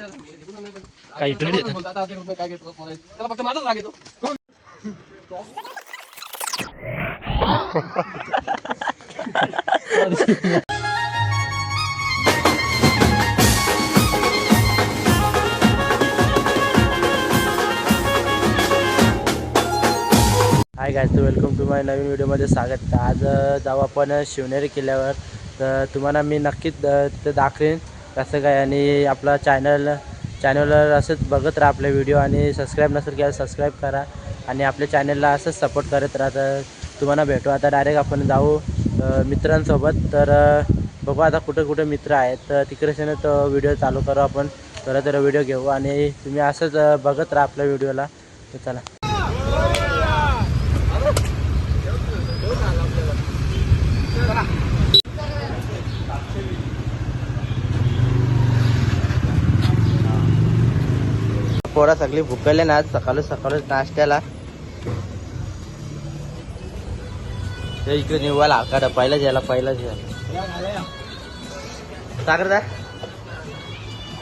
काही इकडे? येतं. त्याला फक्त माझाच राग येतो hi guys welcome to my नवीन व्हिडिओमध्ये स्वागत. आज जाऊ आपण शिवनेरी किल्ल्यावर. तर तुम्हाला मी नक्कीच अ, तिथं दाखवेन. कसं काय आणि आपला चॅनल चॅनलवर असंच बघत राहा आपले व्हिडिओ आणि सबस्क्राईब नसेल केलं सबस्क्राईब करा. आणि आपल्या चॅनलला असंच सपोर्ट करत राहा. तर तुम्हाला भेटू. आता डायरेक्ट आपण जाऊ मित्रांसोबत. तर बघू आता कुठं कुठं मित्र आहेत. तर तिकडे तो व्हिडिओ चालू करू आपण. तर तर व्हिडिओ घेऊ. आणि तुम्ही असंच बघत राहा आपल्या व्हिडिओला तर चला. पोरा सगळी भुकले ना आज सकाळी सकाळीच नाश्त्याला. ते इकडे निवाला आकाड पहिलाच यायला पहिलाच यायला. सागर दा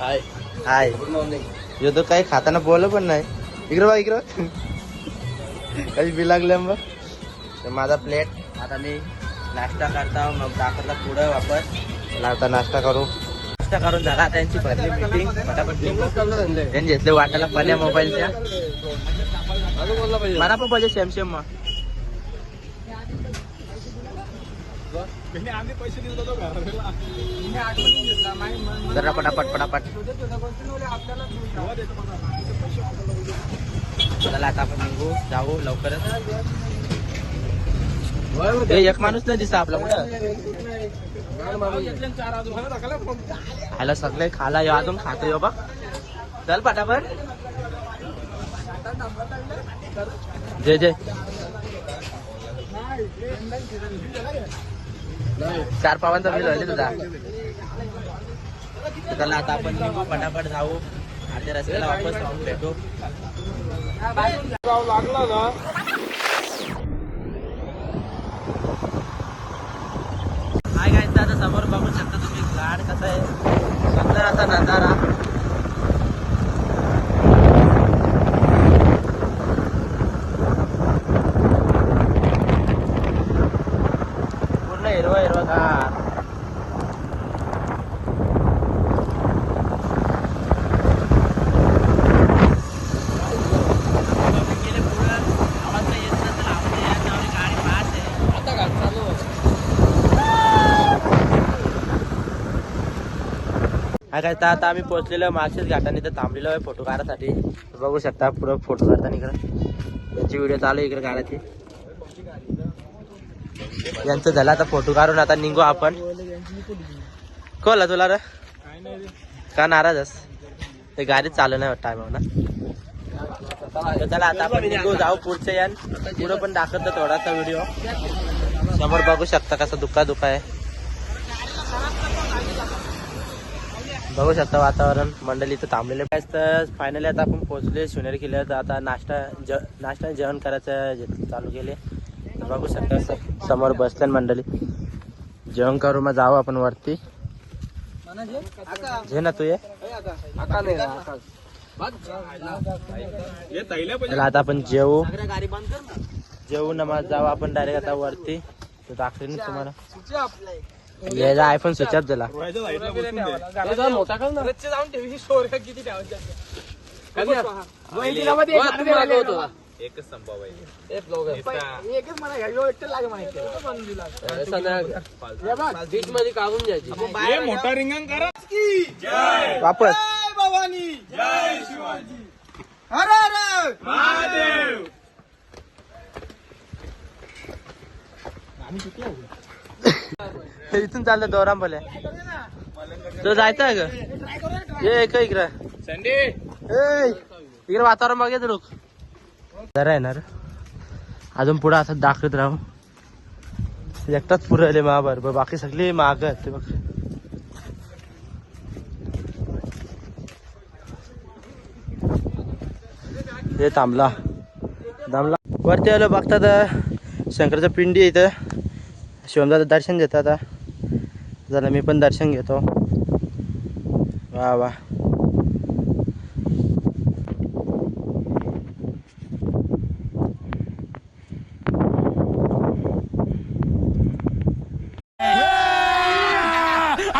हाय. हाय यो तो काही खाताना बोल पण नाही. इकडं बा इकडं काही बी लागले मग तर माझा प्लेट आता मी नाश्ता करता मग दाखवला पुढं वापस. मला आता नाश्ता करू. नाश्ता करून झाला त्यांची पहिली मीटिंग फटाफट त्यांनी घेतले वाटायला पण्या मोबाईलच्या मला पण पाहिजे सेम सेम मग जरा पटापट पटापट चला आता आपण निघू जाऊ लवकरच हे एक माणूस नाही दिसता आपला खायला सगळे खाला यो अजून खातो यो बा चल पटापट. जय जय चार पावांचा बिल होईल तुझा. चला आता आपण पटापट जाऊ. आता रस्त्याला वापस जाऊन भेटू. लागला ना आता समोर बघू शकता तुम्ही. गाड कसं आहे. सुंदर असा नजारा. काय तर आता आम्ही पोहोचलेलो मागच्याच घाटाने तर थांबलेलो आहे फोटो काढायसाठी बघू शकता पुढं फोटो काढताना इकडं. त्यांची व्हिडिओ चालू आहे इकडे काढायची. यांचं झालं आता फोटो काढून आता निघू आपण. कोला तुला का का अस ते गाडी चालू नाही टाइम ना. तर चला आता आपण निघू जाऊ पुढचं यान. पुढं पण दाखवतो थोडासा व्हिडिओ समोर बघू शकता कसं दुःखा दुःख आहे. बघू शकता वातावरण. मंडळी इथं थांबलेले तर फायनली आता आपण पोहोचले शिवनेरी किल्ल्यावर. तर आता नाश्ता ज नाश्ता जेवण करायचं चालू केले तर बघू शकता समोर बसले मंडळी. जेवण करू मग जाऊ आपण वरती. जे ना तू ये. आता आपण जेवू. जेवू ना मग जाऊ आपण डायरेक्ट आता वरती. दाखवेन ना तुम्हाला. याचा आयफोन स्विच ऑफ झाला. मोठा कर ना जाऊन ठेवी किती एकच संभव आहे एकच मध्ये काढून जायची मोठा रिंगण करा. वापस. भवानी. जय शिवाजी. हर हर महादेव. हे इथून चाललं दोराम भले तो जायचं का? ये का इकडं इकडे. वातावरण बघायचं लोक. जरा येणार. अजून पुढे असं दाखवत राहू. एकटाच पुढे आले महाबर बाकी सगळे माग आहेत ते बघ. हे थांबला थांबला वरती आलो बघतात शंकरचं पिंडी इथं. शिवमदाचं दर्शन देतात आता. जरा मी पण दर्शन घेतो वा वा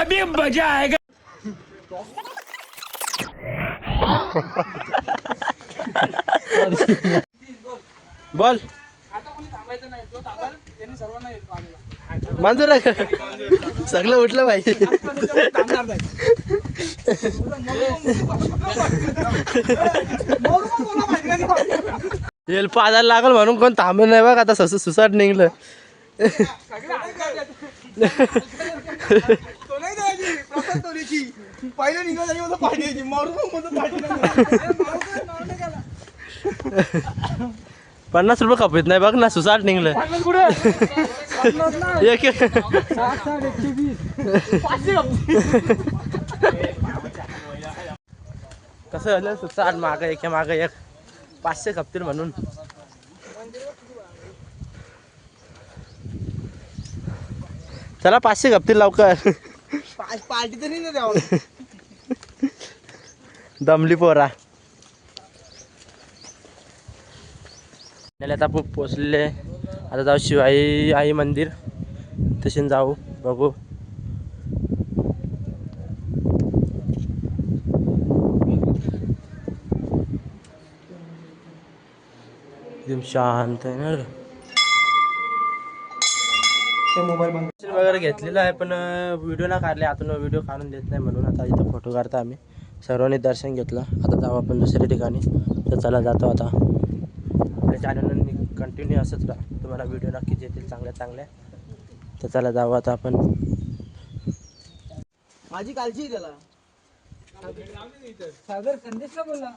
अभी मजा आएगा बोल मंजूर आहे सगळं उठलं पाहिजे. येल पाजायला लागल म्हणून कोण थांबलं नाही बघ आता सस सुसाट निघलं. पहिले निघत आणि मला पाठी यायची. मारून मग मला पाठी पन्नास रुपये खपत नाही बघ ना सुसाट निघलं. एक कसं झालं? सुसाट माग एक माग एक. पाचशे खपतील म्हणून. चला पाचशे खपतील लवकर. पार्टी तर नाही दमली पोरा. आता आपण पोचलेले आता जाऊ शिवाई आई मंदिर. तशी जाऊ. बघू. एकदम शांत आहे ना. मोबाईल वगैरे घेतलेलं आहे पण व्हिडिओ ना काढले. आतून व्हिडिओ काढून देत नाही म्हणून आता इथं फोटो काढता आम्ही. सर्वांनी दर्शन घेतलं. आता जाऊ आपण दुसऱ्या ठिकाणी. तर चला जातो आता. आपल्या चॅनलने कंटिन्यू असंच राहा. तुम्हाला व्हिडिओ नक्कीच येतील चांगल्या चांगल्या. तर चला जाऊ आता आपण. माझी कालची आहे त्याला. सागर संदेशला बोलला?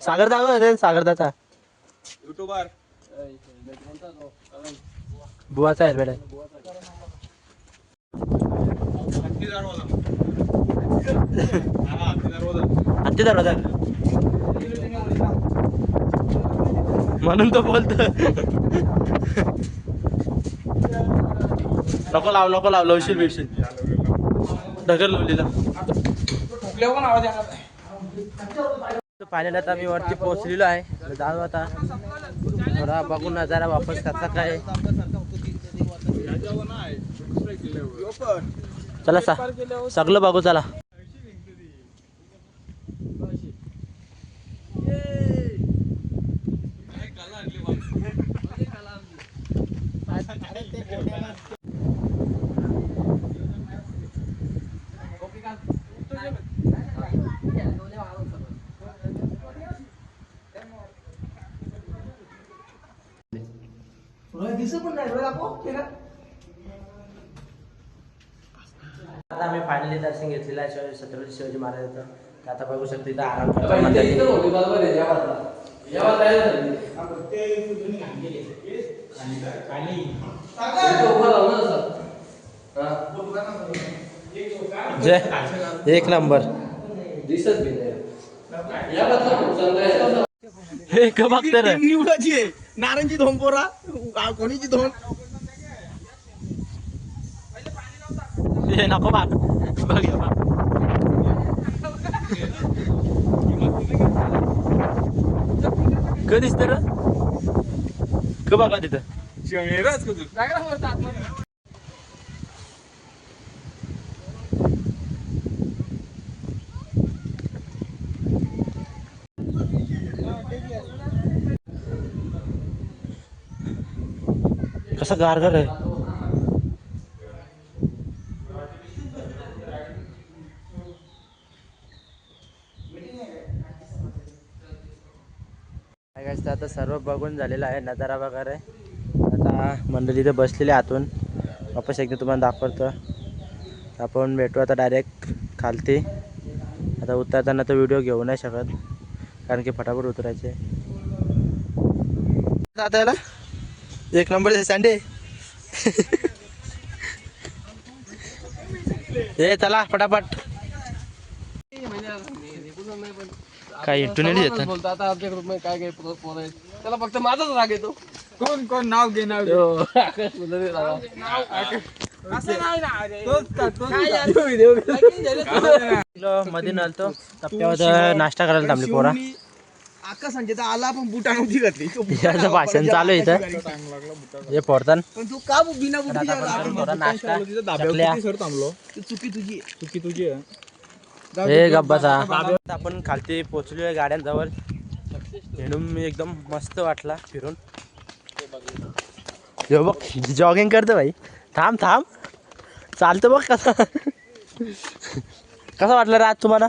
सागर दादा सागर दादा. युट्यूबर बुवाचा हेल्मेट आहे हत्ती दरवाजा म्हणून तो बोलतो नको लाव नको लाव लवशील बिवशील. ढगर लावलेला. पाण्याला आता मी वरती पोहोचलेलो आहे. जाऊ आता. थोडा बघून नजारा वापस कसा काय चला सा सगळं बघू चला. आता आम्ही फायनली दर्शन घेतलेलं आहे शिवाजी छत्रपती शिवाजी महाराजांचं तर आता बघू शकतो इथं आराम करतो. जय. एक नंबर. हे का बघतं रे. टीम निवडायची आहे. नारायणची धोम पोरा आ, कोणीची धोम हे नको बघ बघ हे क दिसतं रे क बघा तिथं कसं गारगार आहे काय आता सर्व बघून झालेलं आहे नजारा वगैरे. आता मंडळी इथे बसलेले आतून. वापस एकदा तुम्हाला दाखवतो. आपण भेटू आता डायरेक्ट खालती. आता उतरताना तर व्हिडिओ घेऊ नाही शकत कारण की फटाफट उतरायचे. आता याला? एक नंबर सांडे. ए चला फटाफट. काय इंटरनेट येतात बोलतो. आता आमच्या ग्रुप काय काय पोरं पोरं आहेत. त्याला फक्त माझाच राग येतो. कोण कोण? नाव घे नाव घे. आकाश बोलतो राग. असं नाही ना अरे. काय यार? मध्ये नलतो टप्प्यावर नाश्ता करायला थांबली पोरा. आका सांगते आला पण बुटा नव्हती घातली तो बुटा याचं लावा, भाषण चालू आहे इथं. हे फोडतान पण तू का बिना नाश्ता चकल्या. सर थांबलो? चुकी तुझी चुकी तुझी आहे. हे गब्बाचा आपण खालती पोचलोय गाड्यांजवळ. हिंडून एकदम मस्त वाटला फिरून. हे बघ जॉगिंग करतो भाई. थांब थांब. चालतं बघ कसं. कसं वाटलं रे आज तुम्हाला?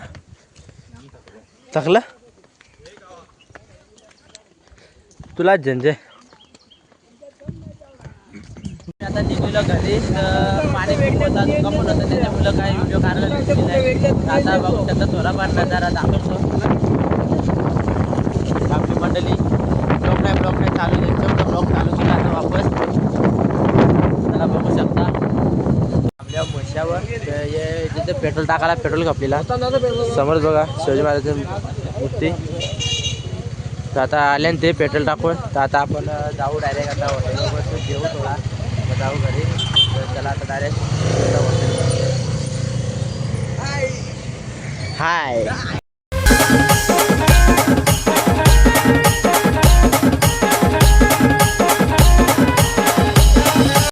थकलं? तुला झंझे मुलं घरी पाणी खूप होता धुका पण त्याच्यामुळं काही व्हिडिओ काढायला नाही. आता बघू शकता थोडाफार नजारा दाखवतो. आपली मंडळी ब्लॉक नाही ब्लॉक नाही चालू त्यांच्यामुळे ब्लॉक चालू केला आता वापस. त्याला बघू शकता. आपल्या म्हशावर हे तिथे पेट्रोल टाकायला पेट्रोल खपलेला. समोर बघा शिवाजी महाराजांची मूर्ती. तर आता आले ते पेट्रोल टाकून. तर आता आपण जाऊ डायरेक्ट आता हॉटेलवर जेवू थोडा. मग जाऊ घरी तर चला आता डायरेक्ट। हॉटेल हाय